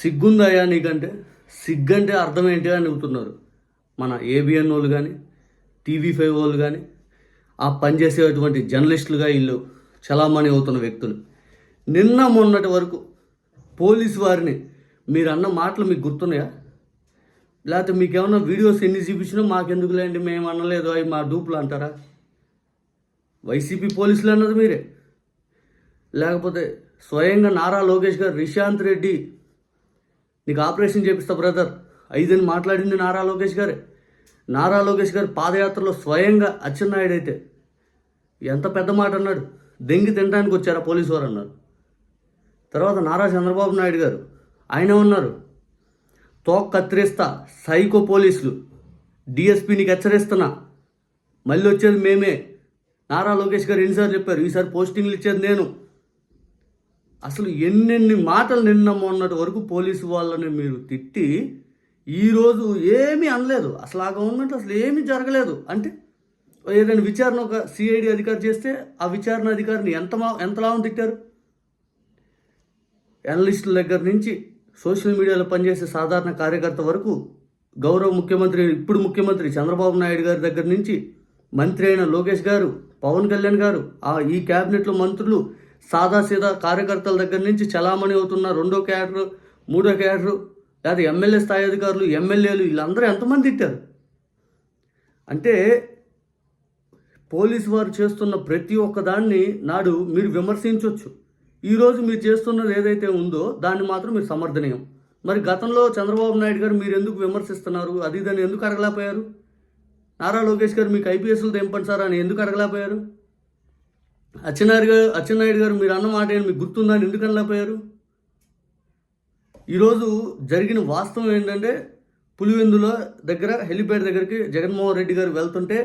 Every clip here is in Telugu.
సిగ్గుందయ్యా నీకంటే? సిగ్గంటే అర్థం ఏంటి అని అవుతున్నారు మన ఏబిఎన్ వాళ్ళు కానీ టీవీ ఫైవ్ వాళ్ళు కానీ ఆ పనిచేసేటువంటి జర్నలిస్టులుగా వీళ్ళు చలామణి అవుతున్న వ్యక్తులు. నిన్న మొన్నటి వరకు పోలీసు వారిని మీరు అన్న మాటలు మీకు గుర్తున్నాయా? లేకపోతే మీకు ఏమన్నా వీడియోస్ ఎన్ని చూపించినా మాకెందుకు లేండి మేము అనలేదు అవి మా డూపులు అంటారా? వైసీపీ పోలీసులు అన్నది మీరే. లేకపోతే స్వయంగా నారా లోకేష్ గారు రిషాంత్ రెడ్డి నీకు ఆపరేషన్ చేపిస్తా బ్రదర్. ఐదని మాట్లాడింది నారా లోకేష్ గారే. నారా లోకేష్ గారు పాదయాత్రలో స్వయంగా అచ్చెన్నాయుడు అయితే ఎంత పెద్ద మాట అన్నాడు? దెంగి తినడానికి వచ్చారా పోలీసు వారు అన్నారు. తర్వాత నారా చంద్రబాబు నాయుడు గారు ఆయన ఉన్నారు తోక్ కత్తిరిస్తా సైకో పోలీసులు. డిఎస్పీనికి హెచ్చరిస్తున్నా. మళ్ళీ వచ్చేది మేమే. నారా లోకేష్ గారు ఎన్నిసార్లు చెప్పారు? ఈసారి పోస్టింగ్లు ఇచ్చేది నేను. అసలు ఎన్నెన్ని మాటలు నిన్న మొన్నటి వరకు పోలీసు వాళ్ళని మీరు తిట్టి ఈరోజు ఏమీ అనలేదు. అసలు ఆ గవర్నమెంట్ అసలు ఏమీ జరగలేదు. అంటే ఏదైనా విచారణ ఒక సిఐడి అధికారి చేస్తే ఆ విచారణ అధికారిని ఎంత ఎంతలాగా తిట్టారు? అనలిస్టుల దగ్గర నుంచి సోషల్ మీడియాలో పనిచేసే సాధారణ కార్యకర్త వరకు గౌరవ ముఖ్యమంత్రి ఇప్పుడు ముఖ్యమంత్రి చంద్రబాబు నాయుడు గారి దగ్గర నుంచి మంత్రి అయిన లోకేష్ గారు పవన్ కళ్యాణ్ గారు ఆ ఈ క్యాబినెట్లో మంత్రులు సాదాసీదా కార్యకర్తల దగ్గర నుంచి చలామణి అవుతున్న రెండో క్యాడరు మూడో క్యాడరు లేదా ఎమ్మెల్యే స్థాయి అధికారులు ఎమ్మెల్యేలు వీళ్ళందరూ ఎంతమంది తిట్టారు? అంటే పోలీసు వారు చేస్తున్న ప్రతి ఒక్క దాన్ని నాడు మీరు విమర్శించవచ్చు ఈరోజు మీరు చేస్తున్నది ఏదైతే ఉందో దాన్ని మాత్రం మీరు సమర్థనీయం. మరి గతంలో చంద్రబాబు నాయుడు గారు మీరు ఎందుకు విమర్శిస్తున్నారు? అది దాన్ని ఎందుకు అడగలేకపోయారు? నారా లోకేష్ గారు మీకు ఐపీఎస్లు తెంపండి సార్ అని ఎందుకు అడగలేకపోయారు? అచ్చెన్నాయుడు గారు అచ్చెన్నాయుడు గారు మీరు అన్న మాట మీకు గుర్తుందని ఎందుకు అనలేకపోయారు? ఈరోజు జరిగిన వాస్తవం ఏంటంటే పులివెందుల దగ్గర హెలిప్యాడ్ దగ్గరికి జగన్మోహన్ రెడ్డి గారు వెళ్తుంటే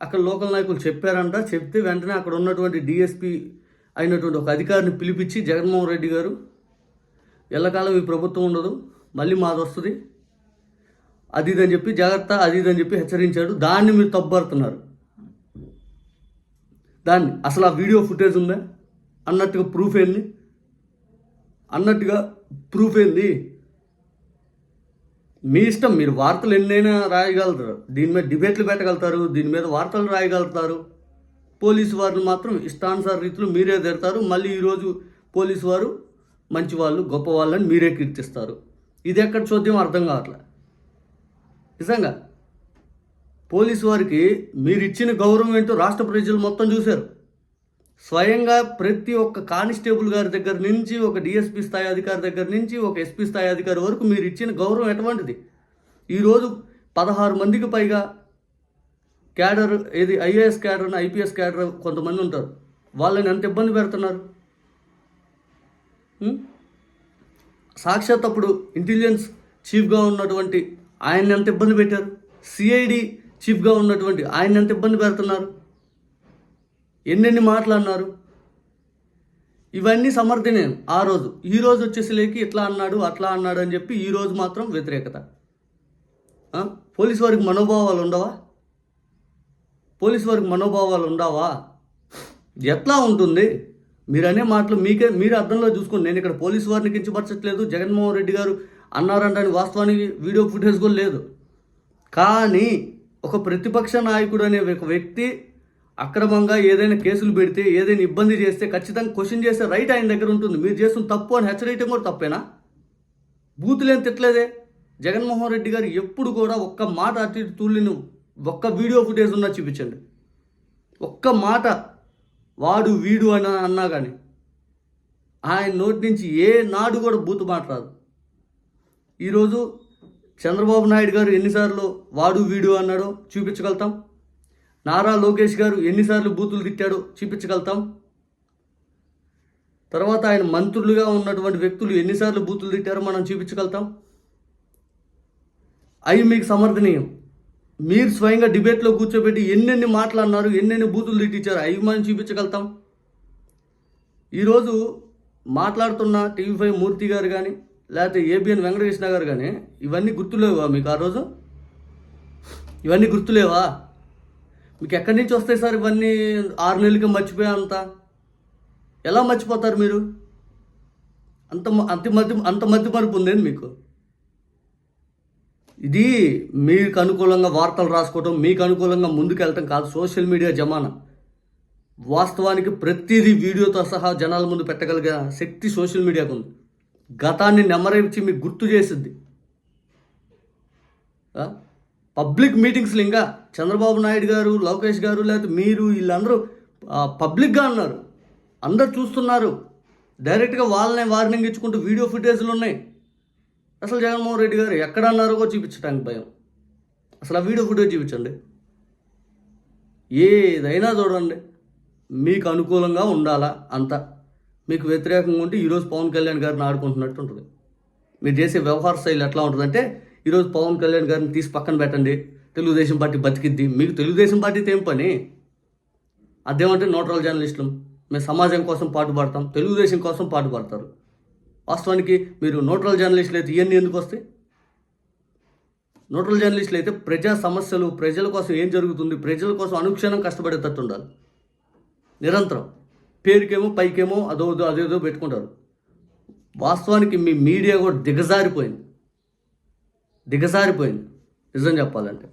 అక్కడ లోకల్ నాయకులు చెప్పారంట. చెప్తే వెంటనే అక్కడ ఉన్నటువంటి డిఎస్పీ అయినటువంటి ఒక అధికారిని పిలిపించి జగన్మోహన్ రెడ్డి గారు ఎల్లకాలం ఈ ప్రభుత్వం ఉండదు మళ్ళీ మాది వస్తుంది. అది ఇదని చెప్పి జాగ్రత్త అది ఇదని చెప్పి హెచ్చరించాడు. దాన్ని మీరు తప్పుపడుతున్నారు. దాన్ని అసలు ఆ వీడియో ఫుటేజ్ ఉందా? అన్నట్టుగా ప్రూఫ్ ఏంది? అన్నట్టుగా ప్రూఫ్ ఏంది? మీ ఇష్టం మీరు వార్తలు ఎన్నైనా రాయగలుగుతారు దీని మీద డిబేట్లు పెట్టగలుగుతారు దీని మీద వార్తలు రాయగలుగుతారు. పోలీసు వారిని మాత్రం ఇష్టానుసార రీతిలో మీరే తిడతారు. మళ్ళీ ఈరోజు పోలీసు వారు మంచి వాళ్ళు గొప్ప వాళ్ళని మీరే కీర్తిస్తారు. ఇది ఎక్కడ చూద్దాం అర్థం కావట్లే. నిజంగా పోలీసు వారికి మీరు ఇచ్చిన గౌరవం ఏంటో రాష్ట్ర ప్రజలు మొత్తం చూశారు. స్వయంగా ప్రతి ఒక్క కానిస్టేబుల్ గారి దగ్గర నుంచి ఒక డిఎస్పీ స్థాయి అధికారి దగ్గర నుంచి ఒక ఎస్పీ స్థాయి అధికారి వరకు మీరు ఇచ్చిన గౌరవం ఎటువంటిది? ఈరోజు పదహారు మందికి పైగా క్యాడర్ ఏది ఐఏఎస్ క్యాడర్ ఐపీఎస్ క్యాడర్ కొంతమంది ఉంటారు. వాళ్ళని ఎంత ఇబ్బంది పెడుతున్నారు? సాక్షాత్ అప్పుడు ఇంటెలిజెన్స్ చీఫ్గా ఉన్నటువంటి ఆయన్ని ఎంత ఇబ్బంది పెట్టారు? సిఐడి చీఫ్గా ఉన్నటువంటి ఆయన ఎంత ఇబ్బంది పెడుతున్నారు? ఎన్నెన్ని మాటలు అన్నారు? ఇవన్నీ సమర్థనే ఆ రోజు. ఈ రోజు వచ్చేసి లేకి ఇట్లా అన్నాడు అట్లా అన్నాడు అని చెప్పి ఈ రోజు మాత్రం వ్యతిరేకత. పోలీస్ వారికి మనోభావాలు ఉండవా? పోలీస్ వారికి మనోభావాలు ఉండవా? ఎట్లా ఉంటుంది? మీరనే మాటలు మీకే మీరు అర్థంలో చూసుకోండి. నేను ఇక్కడ పోలీస్ వారిని కించపరచట్లేదు. జగన్మోహన్ రెడ్డి గారు అన్నారంటే వాస్తవానికి వీడియో ఫుటేజ్ కూడా లేదు. కానీ ఒక ప్రతిపక్ష నాయకుడు అనే ఒక వ్యక్తి అక్రమంగా ఏదైనా కేసులు పెడితే ఏదైనా ఇబ్బంది చేస్తే ఖచ్చితంగా క్వశ్చన్ చేసే రైట్ ఆయన దగ్గర ఉంటుంది. మీరు చేస్తున్న తప్పు అని హెచ్చరించడం కూడా తప్పేనా? బూతులేం తిట్టలేదే? జగన్మోహన్ రెడ్డి గారు ఎప్పుడు కూడా ఒక్క మాట అటు ఇటు తూలిని ఒక్క వీడియో ఫుటేజ్ ఉన్నా చూపించండి. ఒక్క మాట వాడు వీడు అని అన్నా కానీ ఆయన నోటి నుంచి ఏ నాడు కూడా బూతు మాట్లాడదు. ఈరోజు చంద్రబాబు నాయుడు గారు ఎన్నిసార్లు వాడు వీడు అన్నాడో చూపించగలుగుతాం? నారా లోకేష్ గారు ఎన్నిసార్లు బూతులు తిట్టాడో చూపించగలుగుతాం? తర్వాత ఆయన మంత్రులుగా ఉన్నటువంటి వ్యక్తులు ఎన్నిసార్లు బూతులు తిట్టారో మనం చూపించగలుగుతాం? అవి మీకు సమర్థనీయం. మీరు స్వయంగా డిబేట్లో కూర్చోబెట్టి ఎన్నెన్ని మాటలు అన్నారు ఎన్నెన్ని బూతులు తిట్టించారు అవి మనం చూపించగలుగుతాం? ఈరోజు మాట్లాడుతున్న టీవీ ఫైవ్ మూర్తి గారు కానీ లేకపోతే ఏబిఎన్ వెంకటకృష్ణ గారు కానీ ఇవన్నీ గుర్తులేవా మీకు ఆ రోజు? ఇవన్నీ గుర్తులేవా? మీకు ఎక్కడి నుంచి వస్తాయి సార్ ఇవన్నీ? ఆరు నెలలకి మర్చిపోయా అంతా? ఎలా మర్చిపోతారు మీరు? అంత అంత మధ్య అంత మధ్య మరుపు ఉందేంది మీకు? ఇది మీకు అనుకూలంగా వార్తలు రాసుకోవటం మీకు అనుకూలంగా ముందుకెళ్ళటం కాదు సోషల్ మీడియా జమానా. వాస్తవానికి ప్రతిదీ వీడియోతో సహా జనాల ముందు పెట్టగలిగే శక్తి సోషల్ మీడియాకు ఉంది. గతాన్ని నెమరేర్చి మీకు గుర్తు చేసిద్ది పబ్లిక్ మీటింగ్స్లో ఇంకా చంద్రబాబు నాయుడు గారు లోకేష్ గారు లేకపోతే మీరు వీళ్ళందరూ పబ్లిక్గా అన్నారు. అందరు చూస్తున్నారు. డైరెక్ట్గా వాళ్ళనే వార్నింగ్ ఇచ్చుకుంటూ వీడియో ఫుటేజ్లు ఉన్నాయి. అసలు జగన్మోహన్ రెడ్డి గారు ఎక్కడ అన్నారో చూపించడానికి భయం. అసలు ఆ వీడియో ఫుటేజ్ చూపించండి. ఏదైనా చూడండి. మీకు అనుకూలంగా ఉండాలా అంతా. మీకు వ్యతిరేకంగా ఉంటే ఈరోజు పవన్ కళ్యాణ్ గారిని ఆడుకుంటున్నట్టు ఉంటుంది. మీరు చేసే వ్యవహార శైలి ఎట్లా ఉంటుందంటే ఈరోజు పవన్ కళ్యాణ్ గారిని తీసి పక్కన పెట్టండి తెలుగుదేశం పార్టీ బతికిద్ది. మీకు తెలుగుదేశం పార్టీతో ఏం పని? అదేమంటే నోటరల్ జర్నలిస్టులు. మేము సమాజం కోసం పాటుపడతాం తెలుగుదేశం కోసం పాటుపడతారు వాస్తవానికి మీరు న్యూట్రల్ జర్నలిస్టులు అయితే ఇవన్నీ ఎందుకు వస్తాయి? న్యూట్రల్ జర్నలిస్టులు అయితే ప్రజా సమస్యలు ప్రజల కోసం ఏం జరుగుతుంది ప్రజల కోసం అనుక్షణం కష్టపడేటట్టు ఉండాలి. నిరంతరం. పేరుకేమో పైకేమో అదో అదేదో పెట్టుకుంటారు. వాస్తవానికి మీ మీడియా కూడా దిగజారిపోయింది. దిగజారిపోయింది. నిజం చెప్పాలంటే.